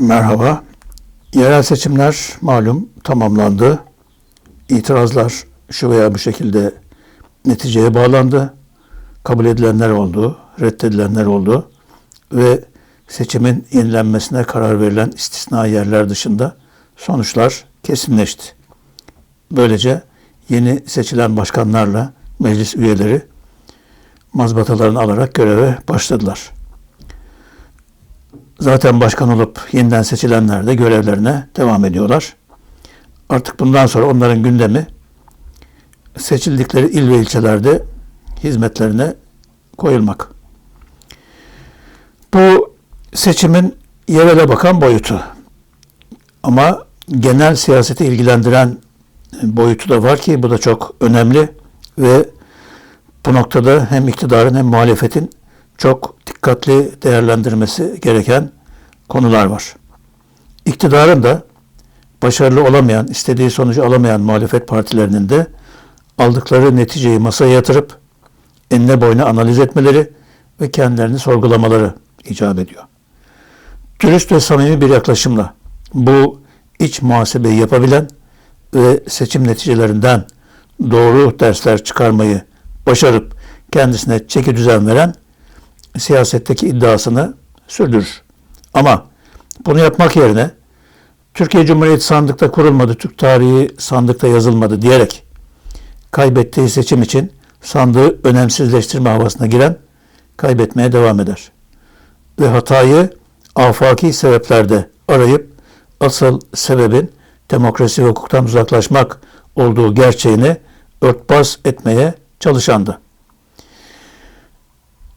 Merhaba. Yerel seçimler malum tamamlandı. İtirazlar şu veya bu şekilde neticeye bağlandı. Kabul edilenler oldu, reddedilenler oldu ve seçimin yenilenmesine karar verilen istisna yerler dışında sonuçlar kesinleşti. Böylece yeni seçilen başkanlarla meclis üyeleri mazbatalarını alarak göreve başladılar. Zaten başkan olup yeniden seçilenler de görevlerine devam ediyorlar. Artık bundan sonra onların gündemi seçildikleri il ve ilçelerde hizmetlerine koyulmak. Bu seçimin yerele bakan boyutu. Ama genel siyaseti ilgilendiren boyutu da var ki bu da çok önemli ve bu noktada hem iktidarın hem muhalefetin çok dikkatli değerlendirmesi gereken konular var. İktidarın da başarılı olamayan, istediği sonucu alamayan muhalefet partilerinin de aldıkları neticeyi masaya yatırıp enine boyuna analiz etmeleri ve kendilerini sorgulamaları icap ediyor. Dürüst ve samimi bir yaklaşımla bu iç muhasebeyi yapabilen ve seçim neticelerinden doğru dersler çıkarmayı başarıp kendisine çeki düzen veren siyasetteki iddiasını sürdürür. Ama bunu yapmak yerine Türkiye Cumhuriyeti sandıkta kurulmadı, Türk tarihi sandıkta yazılmadı diyerek kaybettiği seçim için sandığı önemsizleştirme havasına giren kaybetmeye devam eder. Ve hatayı afaki sebeplerde arayıp asıl sebebin demokrasi ve hukuktan uzaklaşmak olduğu gerçeğini örtbas etmeye çalışandı.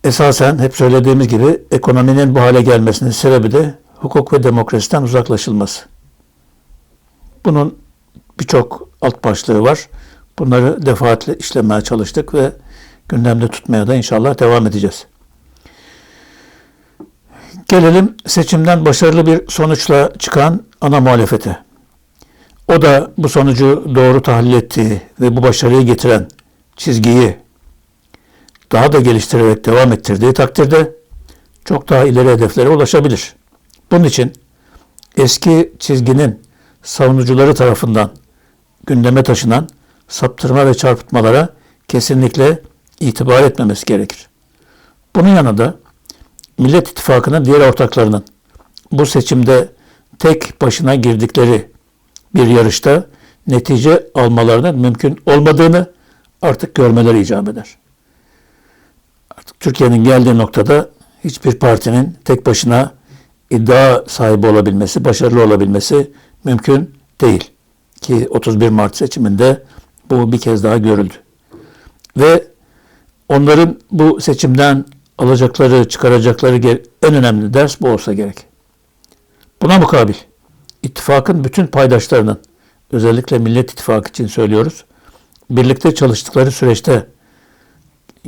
Esasen hep söylediğimiz gibi ekonominin bu hale gelmesinin sebebi de hukuk ve demokrasiden uzaklaşılması. Bunun birçok alt başlığı var. Bunları defaatle işlemeye çalıştık ve gündemde tutmaya da inşallah devam edeceğiz. Gelelim seçimden başarılı bir sonuçla çıkan ana muhalefete. O da bu sonucu doğru tahlil ettiği ve bu başarıyı getiren çizgiyi daha da geliştirerek devam ettirdiği takdirde çok daha ileri hedeflere ulaşabilir. Bunun için eski çizginin savunucuları tarafından gündeme taşınan saptırma ve çarpıtmalara kesinlikle itibar etmemesi gerekir. Bunun yanında Millet İttifakı'nın diğer ortaklarının bu seçimde tek başına girdikleri bir yarışta netice almalarının mümkün olmadığını artık görmeleri icap eder. Artık Türkiye'nin geldiği noktada hiçbir partinin tek başına iddia sahibi olabilmesi, başarılı olabilmesi mümkün değil. Ki 31 Mart seçiminde bu bir kez daha görüldü. Ve onların bu seçimden alacakları, çıkaracakları en önemli ders bu olsa gerek. Buna mukabil ittifakın bütün paydaşlarının özellikle Millet İttifakı için söylüyoruz. Birlikte çalıştıkları süreçte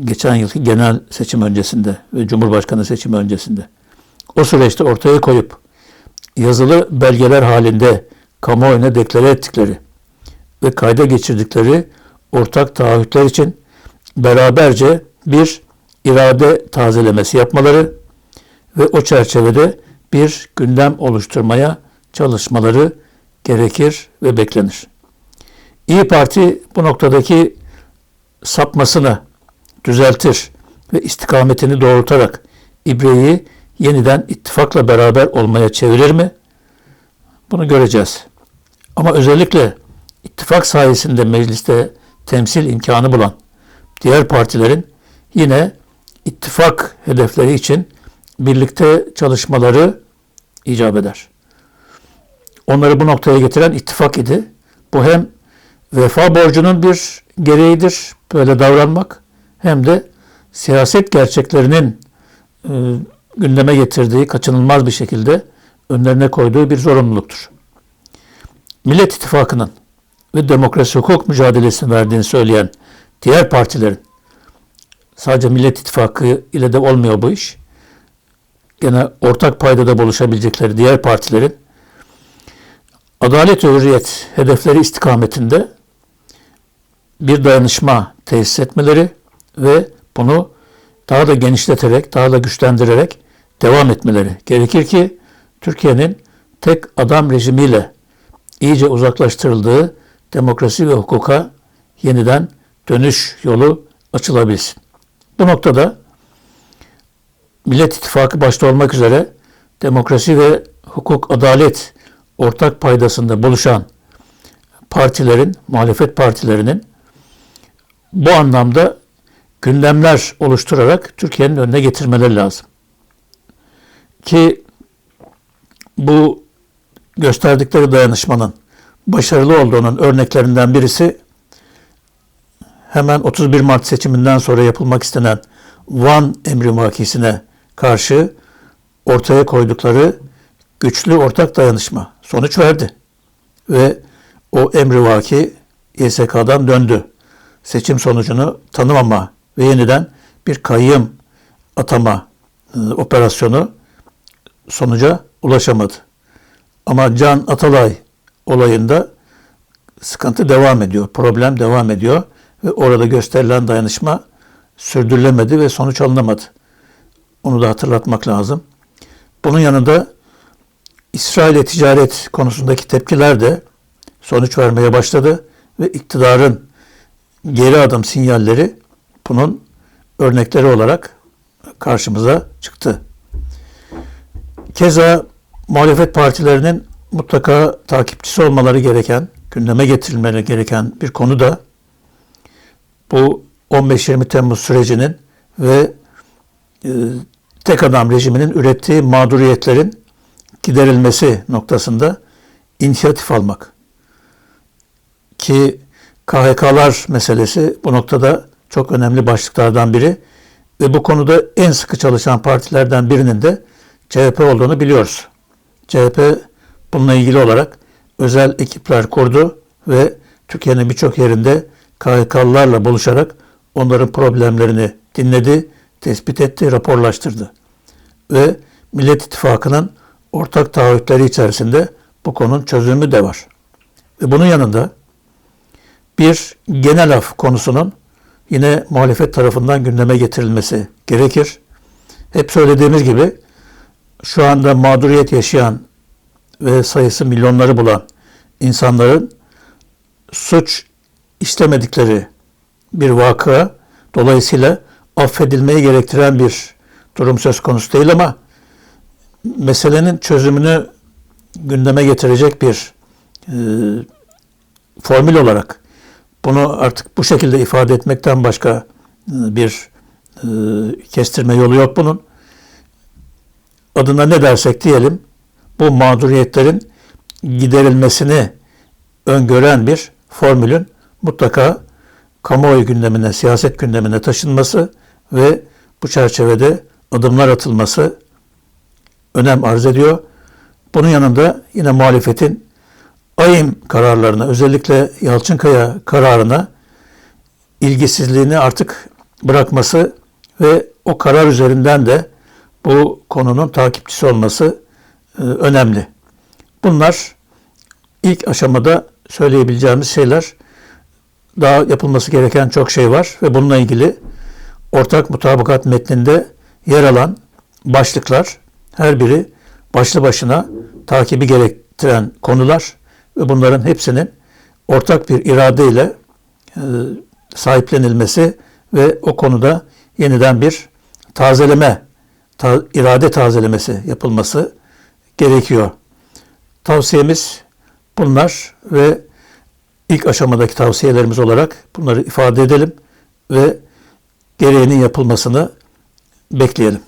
geçen yılki genel seçim öncesinde ve Cumhurbaşkanı seçimi öncesinde o süreçte ortaya koyup yazılı belgeler halinde kamuoyuna deklare ettikleri ve kayda geçirdikleri ortak taahhütler için beraberce bir irade tazelemesi yapmaları ve o çerçevede bir gündem oluşturmaya çalışmaları gerekir ve beklenir. İyi Parti bu noktadaki sapmasını düzeltir ve istikametini doğrultarak İbre'yi yeniden ittifakla beraber olmaya çevirir mi? Bunu göreceğiz. Ama özellikle ittifak sayesinde mecliste temsil imkanı bulan diğer partilerin yine ittifak hedefleri için birlikte çalışmaları icap eder. Onları bu noktaya getiren ittifak idi. Bu hem vefa borcunun bir gereğidir böyle davranmak hem de siyaset gerçeklerinin e, gündeme getirdiği kaçınılmaz bir şekilde önlerine koyduğu bir zorunluluktur. Millet İttifakı'nın ve demokrasi hukuk mücadelesini verdiğini söyleyen diğer partilerin sadece Millet İttifakı ile de olmuyor bu iş. Gene ortak paydada buluşabilecekleri diğer partilerin adalet ve hürriyet hedefleri istikametinde bir dayanışma tesis etmeleri ve bunu daha da genişleterek, daha da güçlendirerek devam etmeleri gerekir ki Türkiye'nin tek adam rejimiyle iyice uzaklaştırıldığı demokrasi ve hukuka yeniden dönüş yolu açılabilsin. Bu noktada Millet İttifakı başta olmak üzere demokrasi ve hukuk, adalet ortak paydasında buluşan partilerin, muhalefet partilerinin bu anlamda gündemler oluşturarak Türkiye'nin önüne getirmeleri lazım. Ki bu gösterdikleri dayanışmanın başarılı olduğunun örneklerinden birisi hemen 31 Mart seçiminden sonra yapılmak istenen Van emrivakisine karşı ortaya koydukları güçlü ortak dayanışma sonuç verdi. Ve o emrivaki YSK'dan döndü. Seçim sonucunu tanımama ve yeniden bir kayyım atama e, operasyonu sonuca ulaşamadı. Ama Can Atalay olayında sıkıntı devam ediyor, problem devam ediyor ve orada gösterilen dayanışma sürdürülemedi ve sonuç alınamadı. Onu da hatırlatmak lazım. Bunun yanında İsrail'e ticaret konusundaki tepkiler de sonuç vermeye başladı ve iktidarın geri adım sinyalleri bunun örnekleri olarak karşımıza çıktı. Keza muhalefet partilerinin mutlaka takipçisi olmaları gereken, gündeme getirilmeleri gereken bir konu da bu 15-20 Temmuz sürecinin ve e, tek adam rejiminin ürettiği mağduriyetlerin giderilmesi noktasında inisiyatif almak. Ki KHK'lar meselesi bu noktada çok önemli başlıklardan biri ve bu konuda en sıkı çalışan partilerden birinin de CHP olduğunu biliyoruz. CHP bununla ilgili olarak özel ekipler kurdu ve Türkiye'nin birçok yerinde KHK'lılarla buluşarak onların problemlerini dinledi, tespit etti, raporlaştırdı. Ve Millet İttifakı'nın ortak taahhütleri içerisinde bu konunun çözümü de var. Ve bunun yanında bir genel af konusunun yine muhalefet tarafından gündeme getirilmesi gerekir. Hep söylediğimiz gibi şu anda mağduriyet yaşayan ve sayısı milyonları bulan insanların suç işlemedikleri bir vakıa dolayısıyla affedilmeyi gerektiren bir durum söz konusu değil ama meselenin çözümünü gündeme getirecek bir e, formül olarak bunu artık bu şekilde ifade etmekten başka e, bir e, kestirme yolu yok bunun. Adına ne dersek diyelim bu mağduriyetlerin giderilmesini öngören bir formülün mutlaka kamuoyu gündemine, siyaset gündemine taşınması ve bu çerçevede adımlar atılması önem arz ediyor. Bunun yanında yine muhalefetin AYİM kararlarına, özellikle Yalçınkaya kararına ilgisizliğini artık bırakması ve o karar üzerinden de bu konunun takipçisi olması e, önemli. Bunlar ilk aşamada söyleyebileceğimiz şeyler. Daha yapılması gereken çok şey var ve bununla ilgili ortak mutabakat metninde yer alan başlıklar her biri başlı başına takibi gerektiren konular ve bunların hepsinin ortak bir iradeyle e, sahiplenilmesi ve o konuda yeniden bir tazeleme, ta, irade tazelemesi yapılması gerekiyor. Tavsiyemiz bunlar ve ilk aşamadaki tavsiyelerimiz olarak bunları ifade edelim ve gereğinin yapılmasını bekleyelim.